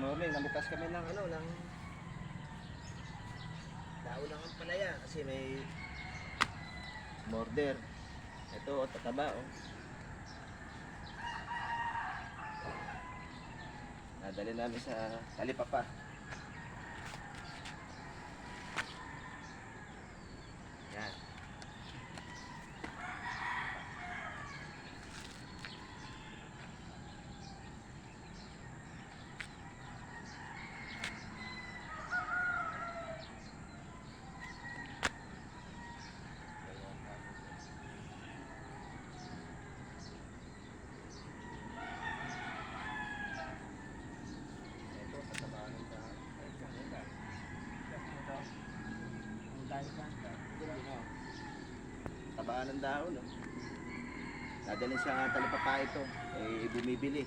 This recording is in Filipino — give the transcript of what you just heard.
morning, namitas kami ng ano, ng daon ng palaya kasi may border. Ito, oh, tataba oh. Nadali namin sa Talipapa. Yan. Ito, tataba ng dahon. Ay, ano ba? Tabaan ng dahon, no? Dadalhin sa talipapa ito. Eh, bumibili.